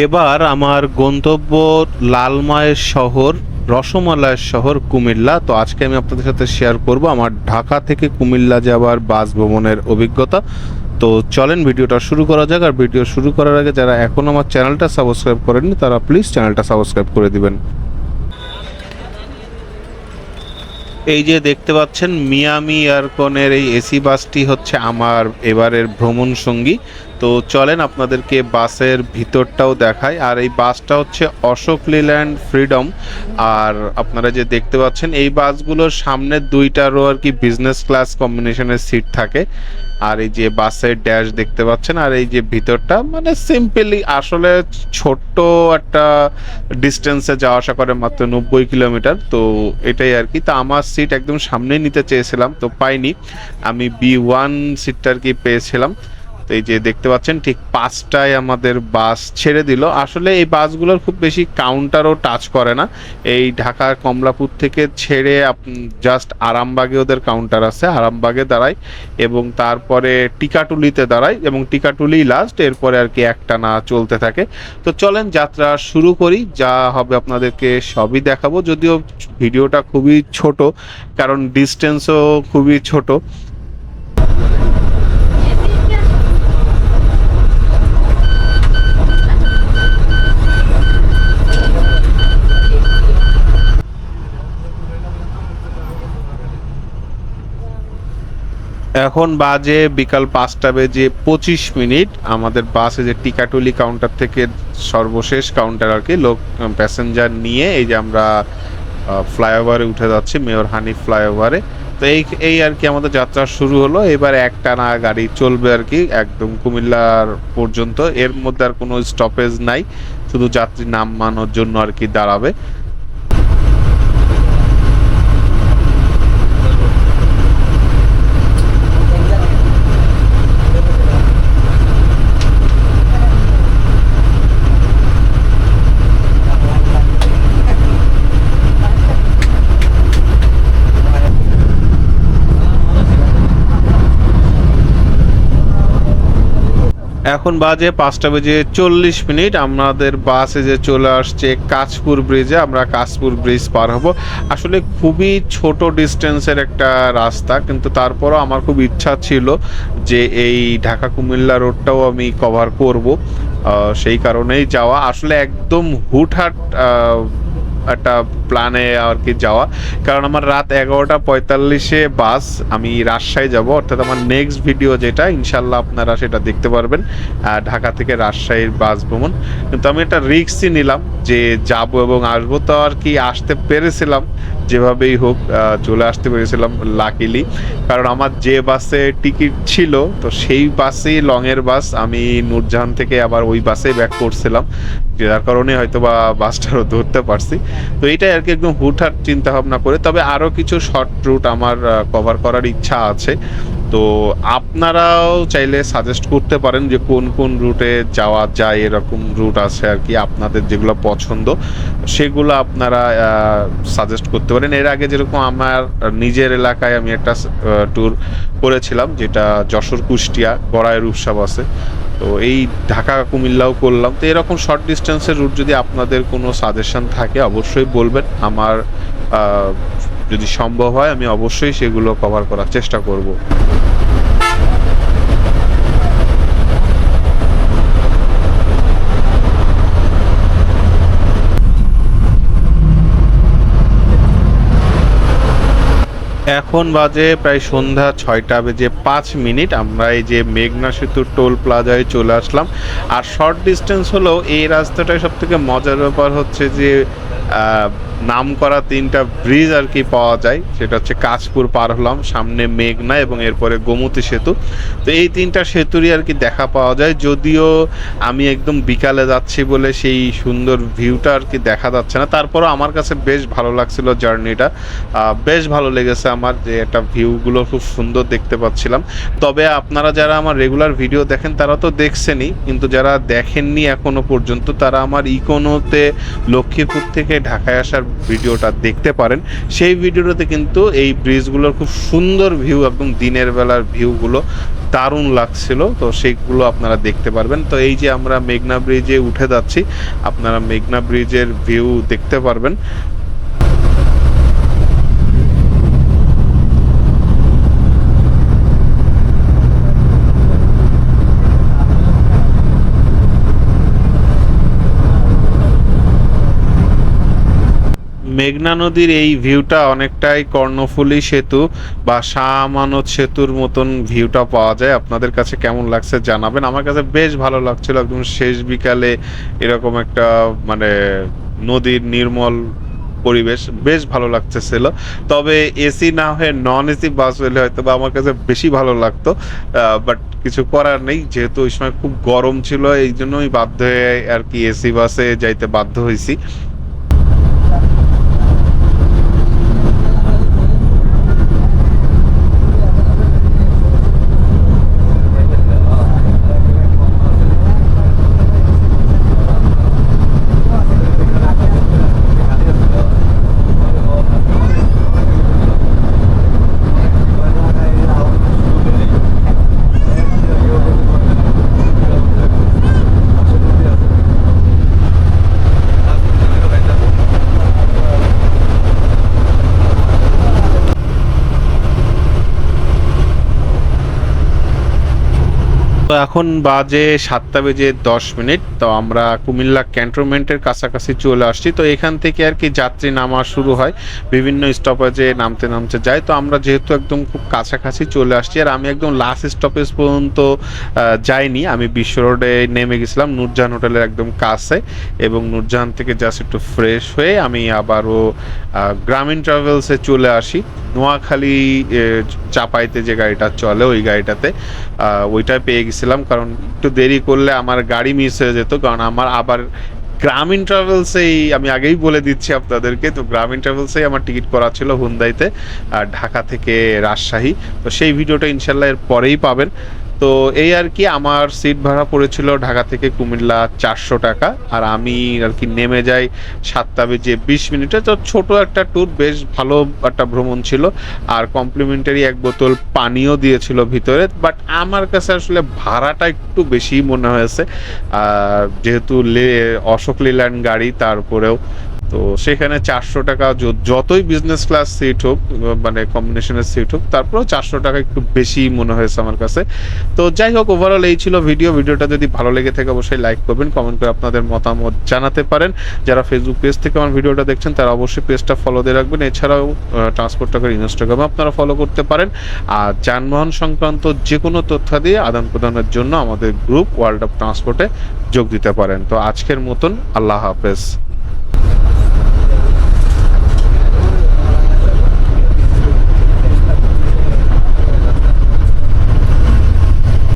এবার আমার গন্তব্য লালমায়ের শহর, রসমালাইয়ের শহর, কুমিল্লা। তো আজকে আমি আপনাদের সাথে শেয়ার করব আমার ঢাকা থেকে কুমিল্লা যাওয়ার বাস ভ্রমণের অভিজ্ঞতা। তো চলেন, ভিডিওটা শুরু করা যাক। আর ভিডিও শুরু করার আগে যারা এখন আমার চ্যানেলটা সাবস্ক্রাইব করেননি, তারা প্লিজ চ্যানেলটা সাবস্ক্রাইব করে দিবেন। এই যে দেখতে পাচ্ছেন, মিয়ামি এয়ারকনের এই এসি বাসটি হচ্ছে আমার এবারের ভ্রমণ সঙ্গী। তো চলেন আপনাদেরকে বাসের ভিতরটাও দেখায় আর এই বাসটা হচ্ছে অশোক লিল্যান্ড ফ্রিডম। আর আপনারা যে দেখতে পাচ্ছেন, এই বাসগুলোর সামনে দুইটা রো আর কি বিজনেস ক্লাস কম্বিনেশনের সিট থাকে। আর এই যে বাসের ড্যাশ দেখতে পাচ্ছেন, আর এই যে ভিতরটা মানে সিম্পলি আসলে ছোট্ট একটা ডিস্টেন্সে যাওয়া আসা করে মাত্র নব্বই কিলোমিটার তো এটাই আর কি। তো আমার সিট একদম সামনেই নিতে চেয়েছিলাম, তো পাইনি। আমি বি ওয়ান সিটটা আর কি পেয়েছিলাম। এই যে দেখতে পাচ্ছেন, ঠিক পাঁচটায় আমাদের বাস ছেড়ে দিল। আসলে এই বাসগুলোর খুব বেশি কাউন্টারও টাচ করে না। এই ঢাকার কমলাপুর থেকে ছেড়ে জাস্ট আরামবাগে ওদের কাউন্টার আছে। আরামবাগে দাঁড়ায় এবং তারপরে টিকাটুলিতে দাঁড়ায় এবং টিকাটুলি লাস্ট এরপরে আর কি একটা না চলতে থাকে। তো চলেন যাত্রা শুরু করি। যা হবে আপনাদেরকে সবই দেখাবো। যদিও ভিডিওটা খুবই ছোট, কারণ ডিস্টেন্সও খুবই ছোট। এখন বাজে বিকাল পাঁচটা বেজে পঁচিশ মিনিট। আমাদের বাসে যে টিকাটুলি কাউন্টার থেকে সর্বশেষ কাউন্টার আর কি, লোক প্যাসেঞ্জার নিয়ে এই যে আমরা ফ্লাইওভারে উঠে যাচ্ছি, মেয়র হানি ফ্লাইওভারে তো এই এই আর কি আমাদের যাত্রা শুরু হলো। এবার একটা না গাড়ি চলবে আর কি, একদম কুমিল্লার পর্যন্ত। এর মধ্যে আর কোনো স্টপেজ নাই। শুধু যাত্রী নামানোর জন্য আর কি দাঁড়াবে। এখন বাজে পাঁচটা বেজে চল্লিশ মিনিট। আমাদের বাসে যে চলে আসছে কাঁচপুর ব্রিজে, আমরা কাঁচপুর ব্রিজ পার হব। আসলে খুবই ছোট ডিস্টেন্সের একটা রাস্তা, কিন্তু তারপরও আমার খুব ইচ্ছা ছিল যে এই ঢাকা কুমিল্লা রোডটাও আমি কভার করব। সেই কারণেই যাওয়া। আসলে একদম হুটহাট একটা প্ল্যানে আর কি যাওয়া। কারণ আমার রাত এগারোটা পঁয়তাল্লিশে বাস, আমি রাজশাহী যাব। অর্থাৎ আমার নেক্সট ভিডিও যেটা, ইনশাল্লাহ আপনারা সেটা দেখতে পারবেন ঢাকা থেকে রাজশাহীর বাস ভ্রমণ। কিন্তু আমি একটা রিক্সই নিলাম যে যাব এবং আসব তো আর কি আসতে পেরেছিলাম, যেভাবেই হোক চলে আসতে পেরেছিলাম লাকিলি কারণ আমার যে বাসে টিকিট ছিল, তো সেই বাসেই লংয়ের বাস আমি নূরজাহান থেকে আবার ওই বাসেই ব্যাক করছিলাম যার কারণে হয়তো বা বাসটারও ধরতে পারছি। তো এইটাই আর কি একদম হুটহাট চিন্তা ভাবনা করে। তবে আরও কিছু শর্ট রুট আমার কভার করার ইচ্ছা আছে। তো আপনারাও চাইলে সাজেস্ট করতে পারেন যে কোন কোন রুটে যাওয়া যায়, এরকম রুট আছে আর কি আপনাদের যেগুলো পছন্দ। সেগুলো আপনারা সাজেস্ট করতে পারেন। এর আগে যেরকম আমার নিজের এলাকায় আমি একটা ট্যুর করেছিলাম, যেটা যশোর কুষ্টিয়া গড়াই রূপসা বাসে তো এই ঢাকা কুমিল্লাও করলাম। তো এরকম শর্ট ডিস্টেন্সের রুট যদি আপনাদের কোনো সাজেশন থাকে, অবশ্যই বলবেন। আমার যদি সম্ভব হয়, আমি অবশ্যই সেগুলো কভার করার চেষ্টা করব। এখন বাজে প্রায় সন্ধ্যা ছয়টা বেজে পাঁচ মিনিট। আমরা এই যে মেঘনা সেতুর টোল প্লাজায় চলে আসলাম। আর শর্ট ডিস্টেন্স হলেও এই রাস্তাটায় সব থেকে মজার ব্যাপার হচ্ছে যে নাম করা তিনটা ব্রিজ আর কি পাওয়া যায়। সেটা হচ্ছে কাশপুর পার হলাম, সামনে মেঘনা এবং এরপরে গোমতী সেতু। তো এই তিনটা সেতুরই আর কি দেখা পাওয়া যায়। যদিও আমি একদম বিকালে যাচ্ছি বলে সেই সুন্দর ভিউটা আর কি দেখা যাচ্ছে না। তারপরও আমার কাছে বেশ ভালো লাগছিল জার্নিটা। বেশ ভালো লেগেছে আমার যে একটা ভিউগুলো খুব সুন্দর দেখতে পাচ্ছিলাম। তবে আপনারা যারা আমার রেগুলার ভিডিও দেখেন, তারা তো দেখছেনই। কিন্তু যারা দেখেননি এখনও পর্যন্ত, তারা আমার ইকোনোতে লক্ষ্মীপুর থেকে ঢাকায় আসার ভিডিওটা দেখতে পারেন। সেই ভিডিওটাতে কিন্তু এই ব্রিজগুলোর খুব সুন্দর ভিউ একদম দিনের বেলার ভিউগুলো দারুণ লাগছিল। তো সেইগুলো আপনারা দেখতে পারবেন। তো এই যে আমরা মেঘনা ব্রিজে উঠে যাচ্ছি, আপনারা মেঘনা ব্রিজের ভিউ দেখতে পারবেন। মেঘনা নদীর এই ভিউটা অনেকটাই কর্ণফুলী সেতু বা শাহ আমানত সেতুর মতন ভিউটা পাওয়া যায়। আপনাদের কাছে কেমন লাগছে জানাবেন। আমার কাছে বেশ ভালো লাগছিল একদম শেষ বিকালে এরকম একটা মানে নদীর নির্মল পরিবেশ। বেশ ভালো লাগতেছিল। তবে এসি না হয়ে নন এসি বাস হলে হয়তো বা আমার কাছে বেশি ভালো লাগতো বাট কিছু করার নেই। যেহেতু ওই সময় খুব গরম ছিল এই জন্যই বাধ্য হয়ে আর কি এসি বাসে যাইতে বাধ্য হয়েছি তো এখন বাজে সাতটা বেজে দশ মিনিট তো আমরা কুমিল্লা ক্যান্টনমেন্টের কাছাকাছি চলে আসছি। তো এখান থেকে আর কি যাত্রী নামা শুরু হয় বিভিন্ন স্টপেজে নামতে নামতে যায়। তো আমরা যেহেতু একদম খুব কাছাকাছি চলে আসছি আর আমি একদম লাস্ট স্টপেজ পর্যন্ত যাইনি। আমি বিশ্ব রোডে নেমে গেছিলাম নূরজাহান হোটেলের একদম কাছে এবং নূরজাহান থেকে জাস্ট একটু ফ্রেশ হয়ে আমি আবারও গ্রামীণ ট্রাভেলসে চলে আসি। নোয়াখালী চাপাইতে যে গাড়িটা চলে ওই গাড়িটাতে আহ, ওইটাই পেয়ে গেছিলাম কারণ একটু দেরি করলে আমার গাড়ি মিস হয়ে যেত, কারণ আমার আবার গ্রামীণ ট্রাভেলসেই আমি আগেই বলে দিচ্ছি আপনাদেরকে, তো গ্রামীণ ট্রাভেলসেই আমার টিকিট করা ছিল হুন্দাইতে আর ঢাকা থেকে রাজশাহী, তো সেই ভিডিওটা ইনশাল্লাহ এর পরেই পাবেন। তো এই আর কি আমার সিট ভাড়া পড়েছিল ঢাকা থেকে কুমিল্লা চারশো টাকা, আর আমি আর কি নেমে যাই সাতটা বেজে বিশ মিনিটে। তো ছোট একটা ট্যুর বেশ ভালো একটা ভ্রমণ ছিল, আর কমপ্লিমেন্টারি এক বোতল পানিও দিয়েছিল ভিতরে বাট আমার কাছে আসলে ভাড়াটা একটু বেশি মনে হয়েছে। আর যেহেতু লে অশোক লিল্যান্ড গাড়ি, তারপরেও তো সেখানে চারশো টাকা যতই বিজনেস ক্লাস সিট হোক মানে কম্বিনেশনের সিট হোক, তারপরেও চারশো টাকা একটু বেশি মনে হয়েছে আমার কাছে। তো যাই হোক ওভারঅল এই ছিল ভিডিও ভিডিওটা যদি ভালো লেগে থাকে, অবশ্যই লাইক করবেন কমেন্ট করে আপনাদের মতামত জানাতে পারেন। যারা ফেসবুক পেজ থেকে আমার ভিডিওটা দেখছেন, তারা অবশ্যই পেজটা ফলো দিয়ে রাখবেন। এছাড়াও ট্রান্সপোর্ট টাকার ইনস্টাগ্রামে আপনারা ফলো করতে পারেন। আর যানবাহন সংক্রান্ত যে কোনো তথ্য দিয়ে আদান প্রদানের জন্য আমাদের গ্রুপ ওয়ার্ল্ড অফ ট্রান্সপোর্টে যোগ দিতে পারেন। তো আজকের মতন আল্লাহ হাফেজ।